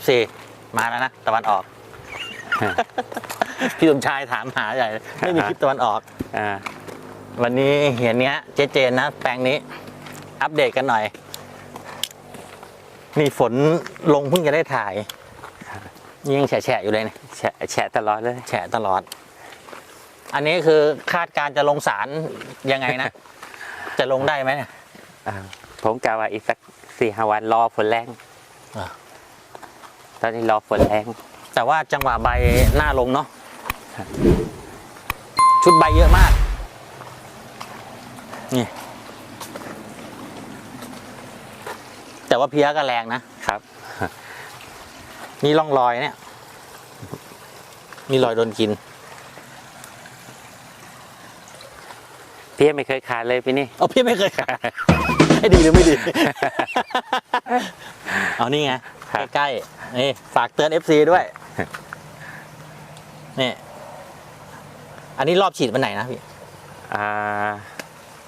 FC มาแล้วนะตะวันออก พี่สมชายถามหาใหญ่เลยไม่มีคลิปตะวันออก อ่า วันนี้เห็นเนี้ยเจเจนนะแปลงนี้ อัปเดตกันหน่อย นี่ฝนลงเพิ่งจะได้ถ่ายนี่ยังแฉะๆอยู่เลยเนี่ยแฉะแฉะตลอดเลย แฉะตลอด อันนี้คือคาดการณ์จะลงสารยังไงนะ จะลงได้ไหมเนี่ยอ่าผมกะว่าอีกสักสี่ห้าวันรอฝนแรงอ่า ตอนนี้รอฝนแรงแต่ว่าจังหวะใบหน้าลงเนาะชุดใบเยอะมาก นี่ แต่ว่าเพี้ยก็แรงนะครับ นี่ร่องรอยเนี่ย มีรอยโดนกินพี่ไม่เคยขาดเลยพี่นี่เอาพี่ไม่เคยขายให้ดีหรือไม่ดี เอานี่ไงครับใกล้ๆ นี่ฝากเตือน FC ด้วย นี่ อันนี้รอบฉีดวันไหนนะพี่ อ่า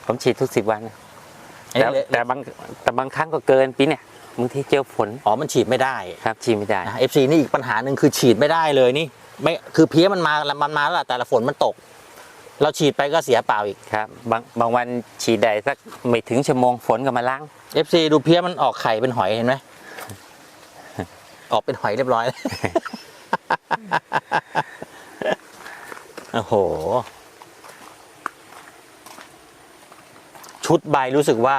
ผมฉีดทุกสิบวันอันแต่นี้เลยแต่บางแต่บางครั้งก็เกินปีเนี่ยบางทีเจอฝนอ๋อ มันฉีดไม่ได้ครับฉีดไม่ได้นะ FC นี่อีกปัญหาหนึ่งคือฉีดไม่ได้เลยนี่ ไม่คือเพี้ยมันมามันมาแล้วล่ะแต่ละฝนมันตก เราฉีดไปก็เสียเปล่าอีก ครับบางบางวันฉีดได้สักไม่ถึงชั่วโมงฝนก็มาล้าง FC ดูเพี้ยมันออกไข่เป็นหอยเห็นไหม ออกเป็นหอยเรียบร้อย โอ้โห ชุดใบรู้สึกว่า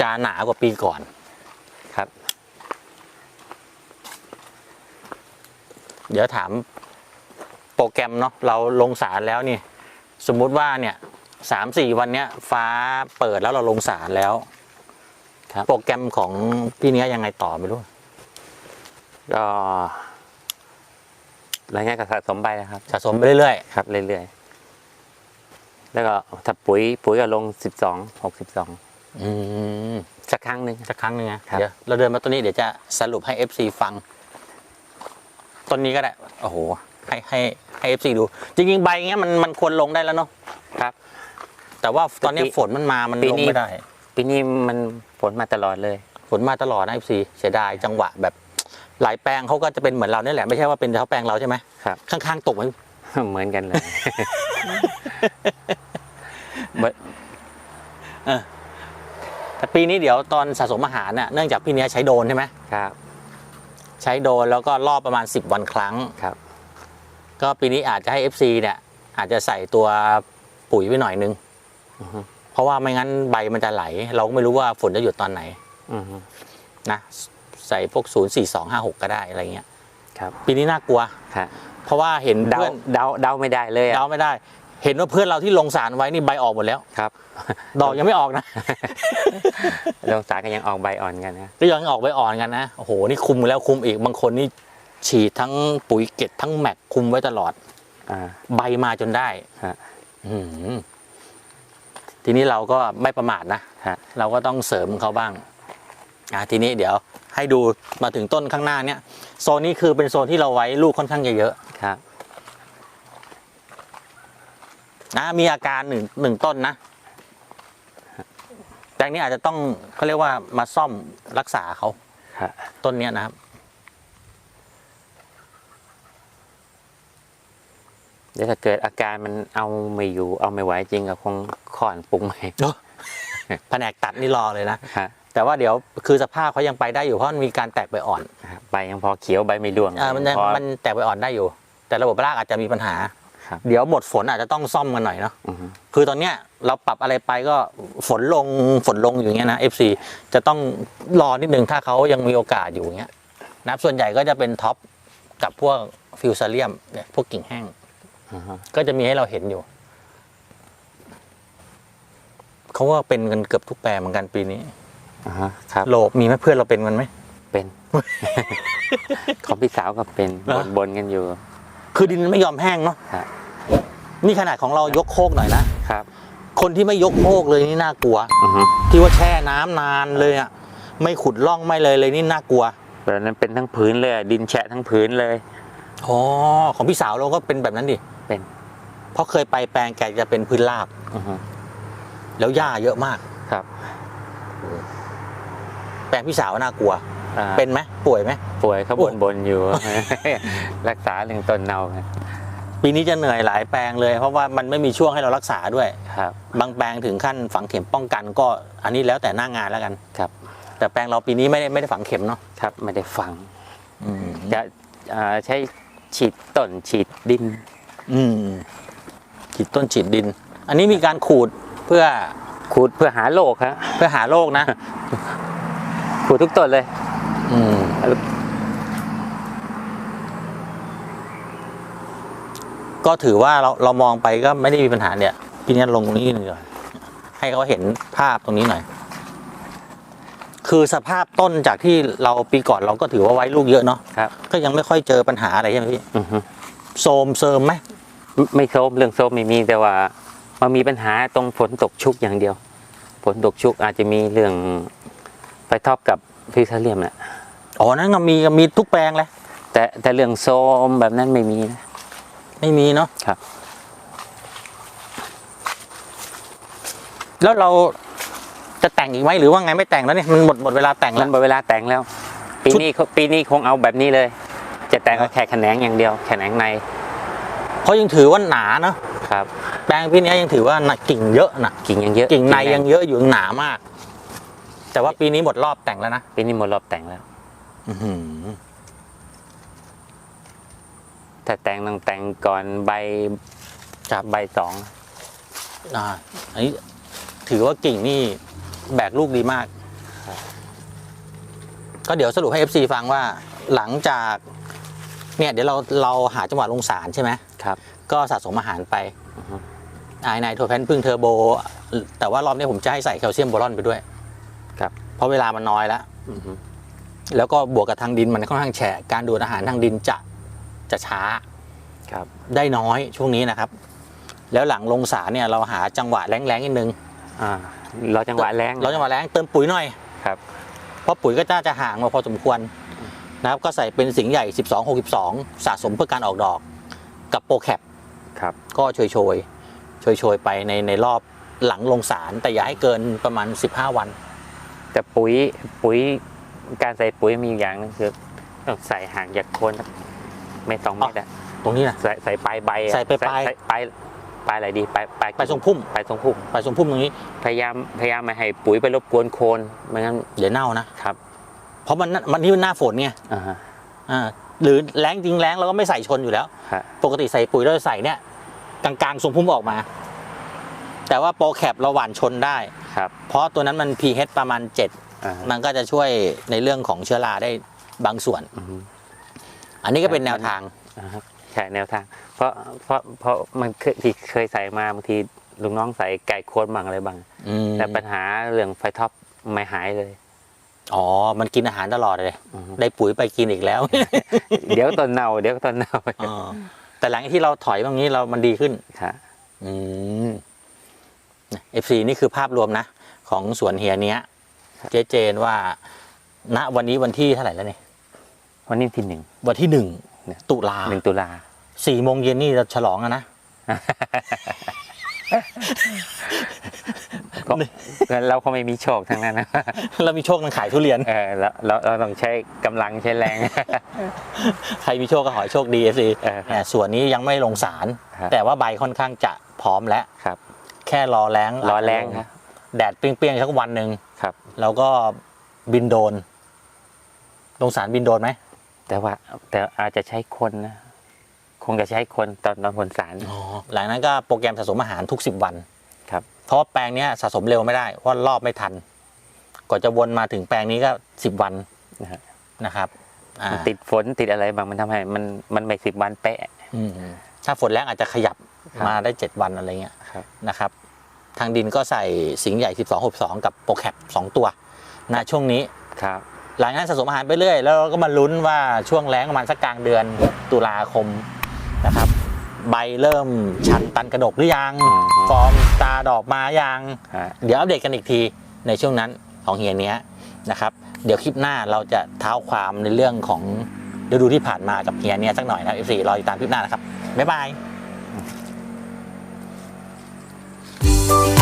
จะหนากว่าปีก่อน ครับ เดี๋ยวถามโปรแกรมเนาะเราลงสารแล้วนี่ สมมุติว่าเนี่ยสามสี่วันเนี้ย ฟ้าเปิดแล้วเราลงสารแล้ว ครับ โปรแกรมของพี่เนี้ยยังไงต่อไม่รู้ ก็รายงานก็สะสมไปนะครับ สะสมไปเรื่อยครับเรื่อยๆ แล้วก็ถ้าปุ๋ยปุ๋ยก็ลงสิบสองหกสิบสองๆอืมสักครั้งหนึ่ง สักครั้งหนึงนะครับ เดี๋ยวเราเดินมาต้นนี้เดี๋ยวจะสรุปให้ FC ฟัง ต้นนี้ก็ได้ โอ้โห ให้ให้ให้ FC ดู จริงๆ ใบเงี้ยมันมันควรลงได้แล้วเนาะ ครับ แต่ว่าตอนเนี้ยปีฝนมันมา มันปีลงนี้ ไม่ได้ ปีนี้มันฝนมาตลอดเลย ฝนมาตลอดนะ FC เสียดายจังหวะแบบ หลายแปลงเขาก็จะเป็นเหมือนเราเนี่ยแหละไม่ใช่ว่าเป็นเฉพาะแปลงเราใช่ไหมครับ ข้างๆตกไหมเหมือนกันเลยแต่ปีนี้เดี๋ยวตอนสะสมอาหารน่ะเนื่องจากพี่เนี้ยใช้โดรนใช่ไหมครับ ใช้โดรนแล้วก็รอบประมาณ 10 วันครั้งครับ ก็ปีนี้อาจจะให้ FC เนี่ย อาจจะใส่ตัวปุ๋ยไปหน่อยนึงอือฮึเพราะว่าไม่งั้นใบมันจะไหล เราก็ไม่รู้ว่าฝนจะหยุดตอนไหนอือฮึนะ ใส่พวก 0 4 2 5 6 ก็ได้อะไรเงี้ยครับปีนี้น่ากลัว ครับเพราะว่าเห็นเดาเพื่อนเดาเดาไม่ได้เลยอะเดาไม่ได้ เห็นว่าเพื่อนเราที่ลงสารไว้นี่ใบออกหมดแล้ว ครับ ดอกยังไม่ออกนะ ลงสารก็ยังออกใบอ่อนกันนะ ก็ยังออกใบอ่อนกันนะโอ้โหนี่คุมแล้วคุมอีกบางคนนี่ฉีดทั้งปุ๋ยเกตทั้งแม็กคุมไว้ตลอด อ่า ใบมาจนได้ฮะ อื้อหือทีนี้เราก็ไม่ประมาทนะ ฮะ เราก็ต้องเสริมเขาบ้าง อะทีนี้เดี๋ยวให้ดูมาถึงต้นข้างหน้าเนี่ยโซนนี้คือเป็นโซนที่เราไว้ลูกค่อนข้างจะเยอะครับนะมีอาการหนึ่งหนึ่งต้นนะแปลงนี้อาจจะต้องเขาเรียกว่ามาซ่อมรักษาเขาครับต้นเนี้ยนะครับ เดี๋ยวถ้าเกิดอาการมันเอาไม่อยู่เอาไม่ไหวจริงก็คงขอนปรุงใหม่แผนกตัดนี่รอเลยนะครับ แต่ว่าเดี๋ยวคือสภาพเขายังไปได้อยู่เพราะมันมีการแตกใบอ่อนครับใบยังพอเขียวใบไม่ร่วงอ่ามันยังพอ มันแตกใบอ่อนได้อยู่ แต่ระบบรากอาจจะมีปัญหา ครับเดี๋ยวหมดฝนอาจจะต้องซ่อมกันหน่อยเนาะอือฮึ คือตอนเนี้ยเราปรับอะไรไปก็ฝนลงฝนลงอยู่อย่างเงี้ยนะ FC จะต้องรอนิดนึงถ้าเขายังมีโอกาสอยู่อย่างเงี้ยนะครับส่วนใหญ่ก็จะเป็นท็อปกับพวกฟิวซาเลียมเนี่ยพวกกิ่งแห้ง อือฮึก็จะมีให้เราเห็นอยู่ เขาว่าเป็นกันเกือบทุกแปลงเหมือนกันปีนี้ อ่าฮะครับโลบมีไหมเพื่อนเราเป็นกันไหม เป็น ของพี่สาวก็เป็นเหรอบนๆกันอยู่ คือดินไม่ยอมแห้งเนาะครับนี่ขนาดของเรายกโคกหน่อยนะ ครับคนที่ไม่ยกโคกเลยนี่น่ากลัว อือฮึที่ว่าแช่น้ำนานเลยอะไม่ขุดร่องไม่เลยเลยนี่น่ากลัวแบบนั้นเป็นทั้งพื้นเลยอะดินแฉะทั้งพื้นเลย อ๋อของพี่สาวเราก็เป็นแบบนั้นดิเป็น เพราะเคยไปแปลงแกจะเป็นพื้นราบ อือฮึแล้วหญ้าเยอะมาก ครับ แปลงพี่สาวน่ากลัว อ่าเป็นไหมป่วยไหม ป่วยเขาโอ้ บนบนๆอยู่ รักษาเรื่องต้นเนาไงปีนี้จะเหนื่อยหลายแปลงเลย เพราะว่ามันไม่มีช่วงให้เรารักษาด้วย ครับบางแปลงถึงขั้นฝังเข็มป้องกันก็อันนี้แล้วแต่หน้างานแล้วกัน ครับแต่แปลงเราปีนี้ไม่ได้ไม่ได้ฝังเข็มเนาะครับไม่ได้ฟังอืมจะอ่าใช้ฉีดต้นฉีดดินอืมฉีดต้นฉีดดิน อันนี้มีการขูดเพื่อขูดเพื่อหาโรคครับเพื่อหาโรคนะ ขูดทุกต้นเลยอืมก็ถือว่าเราเรามองไปก็ไม่ได้มีปัญหาเนี่ย พี่นี้ลงตรงนี้หน่อยให้เขาเห็นภาพตรงนี้หน่อย คือสภาพต้นจากที่เราปีก่อนเราก็ถือว่าไว้ลูกเยอะเนาะครับ ก็ยังไม่ค่อยเจอปัญหาอะไรใช่ไหมพี่อือฮึโซมเซิมไหมไม่ไม่โซมเรื่องโซมไม่มีแต่ว่ามันมีปัญหาตรงฝนตกชุกอย่างเดียว ฝนตกชุกอาจจะมีเรื่อง ไฟท็อปกับฟิวเทเรียมแหละอ๋อนั่นก็มีมีทุกแปลงเลยแต่แต่เรื่องโซมแบบนั้นไม่มีนะไม่มีเนาะครับ แล้วเราจะแต่งอีกไหมหรือว่าไงไม่แต่งแล้วเนี่ยมันหมดหมดเวลาแต่งมัแล้วนหมดเวลาแต่งแล้ว ปีชุดนี้เขาปีนี้คงเอาแบบนี้เลย จะแต่งก็อะแค่แขนงอย่างเดียว แขนงในเพราะยังถือว่าหนาเนาะครับ แปลงพี่เนี้ยยังถือว่าหนักกิ่งเยอะนะกิ่งยังเยอะกิ่งในแยังเยอะอยู่ยังหนามาก แต่ว่าปีนี้หมดรอบแต่งแล้วนะ ปีนี้หมดรอบแต่งแล้ว อื้อหือถ้าแต่งต้องแต่งก่อนใบครับใบสองอ่าอันนี้ถือว่ากิ่งนี่แบกลูกดีมาก ก็เดี๋ยวสรุปให้ FC ฟังว่า หลังจากเนี่ยเดี๋ยวเราเราหาจังหวะลงสารใช่ไหม ครับ ก็สะสมอาหารไปอือฮึ ไอไนโทรแพนพึ่งเทอร์โบ แต่ว่ารอบนี้ผมจะให้ใส่แคลเซียมโบรอนไปด้วยค รับเพราะเวลามันน้อยแล้วอือฮึแล้วก็บวกกับทางดินมันค่อนข้างแฉะการดูดอาหารทางดินจะจะช้าครับ ได้น้อยช่วงนี้นะครับ แล้วหลังลงสารเนี่ยเราหาจังหวะแรงๆนิดนึงอ่ารอจังหวะแรงเราจังหวะแรงเติมปุ๋ยหน่อยครับ เพราะปุ๋ยก็น่าจะห่างมาพอสมควรนะครับก็ใส่เป็นสิงห์ใหญ่ 12 62 สะสมเพื่อการออกดอก กับโปรแคปครับก็โชยโชยโชยโชยๆไปในในรอบหลังลงสารแต่อย่าให้เกินประมาณ 15 วัน แต่ปุ๋ยปุ๋ยการใส่ปุ๋ยมีอยู่อย่างหนึงคือต้องใส่ห่างจากโคนสักเมตรสองเมตรอะตรงนี้นะใส่ใส่ปลายใบอะใส่ปลายปลาย ปลายปลายอะไรดีปลายปลายไปทรงพุ่มปลายทรงพุ่มไปทรงพุ่มตรงนี้ พยายามพยายามไม่ให้ปุ๋ยไปรบกวนโคนไม่งั้นเดี๋ยวเน่านะครับ เพราะมันน่ะมันนี่มันหน้าฝนไงอ่าฮะอ่าหรือแรงจริงแรงเราก็ไม่ใส่ชนอยู่แล้ว ฮะปกติใส่ปุ๋ยเราจะใส่เนี่ยกลางๆทรงพุ่มออกมา แต่ว่าโปรแคปเราหว่านชนได้ ครับเพราะตัวนั้นมัน pH ประมาณอ่า7มันก็จะช่วยในเรื่องของเชื้อราได้บางส่วนอือฮึอันนี้ก็เป็นแนวทางอ่าครับใช่แนวทาง เพราะเพราะเพราะมันเคยที่เคยใส่มาบางทีลุงน้องใส่ไก่โคนบ้างอะไรบ้างอืมแต่ปัญหาเรื่องไฟท็อปไม่หายเลย อ๋อ มันกินอาหารตลอดเลยอือฮึได้ปุ๋ยไปกินอีกแล้ว เดี๋ยวต้นเน่า เดี๋ยวต้นเน่าอ๋อแต่หลังจากที่เราถอยบางนี้เรามันดีขึ้นค่ะอืม เอฟซีนี่คือภาพรวมนะของสวนเฮียเนี้ยเจเจนว่า ณวันนี้วันที่เท่าไหร่แล้วเนี่ยวันนี้ที่หนึ่งวันที่หนึ่งเนี่ยตุลาหนึ่งตุลาสี่โมงเย็นนี่จะฉลองอะนะก็เราก็ไม่มีโชคทั้งนั้นนะเรามีโชคทางขายทุเรียนเออเราเราเราต้องใช้กำลังใช้แรง ใครมีโชคก็ขอให้โชคดีเอฟซีเออครับส่วนนี้ยังไม่ลงสารครับแต่ว่าใบค่อนข้างจะพร้อมแล้วครับแค่รอแรงรอแรงครับแดดเปรี้ยงๆสักวันหนึ่งครับแล้วก็บินโดนลงสารบินโดนไหมแต่ว่า แต่อาจจะใช้คนนะคงจะใช้คนตอนตอนผลสารอ๋อหลังนั้นก็โปรแกรมสะสมอาหารทุกสิบวันครับเพราะว่าแปลงเนี้ยสะสมเร็วไม่ได้เพราะรอบไม่ทันกว่าจะวนมาถึงแปลงนี้ก็สิบวันนะฮะนะครับอ่ามันติดฝนติดอะไรบางมันทำให้มันมันไม่สิบวันเป๊ะอืมถ้าฝนแรงอาจจะขยับ ครับมาได้เจ็ดวันอะไรเงี้ยครับ นะครับ ทางดินก็ใส่สิงห์ใหญ่ 12 62 กับโปรแคป2ตัวณช่วงนี้ ครับ หลังจากนั้นสะสมอาหารไปเรื่อย แล้วเราก็มาลุ้นว่าช่วงแรงประมาณสักกลางเดือนตุลาคมนะครับ ใบเริ่มชันตันกระดกหรือยัง อืม ฟอร์มตาดอกมายัง ฮะ เดี๋ยวอัปเดตกันอีกทีในช่วงนั้นของเฮียเนี้ยนะครับ เดี๋ยวคลิปหน้าเราจะเท้าความในเรื่องของฤดูที่ผ่านมากับเฮียเนี้ยสักหน่อยนะครับ F4 รอติดตามคลิปหน้านะครับ บ๊ายบาย Thank you.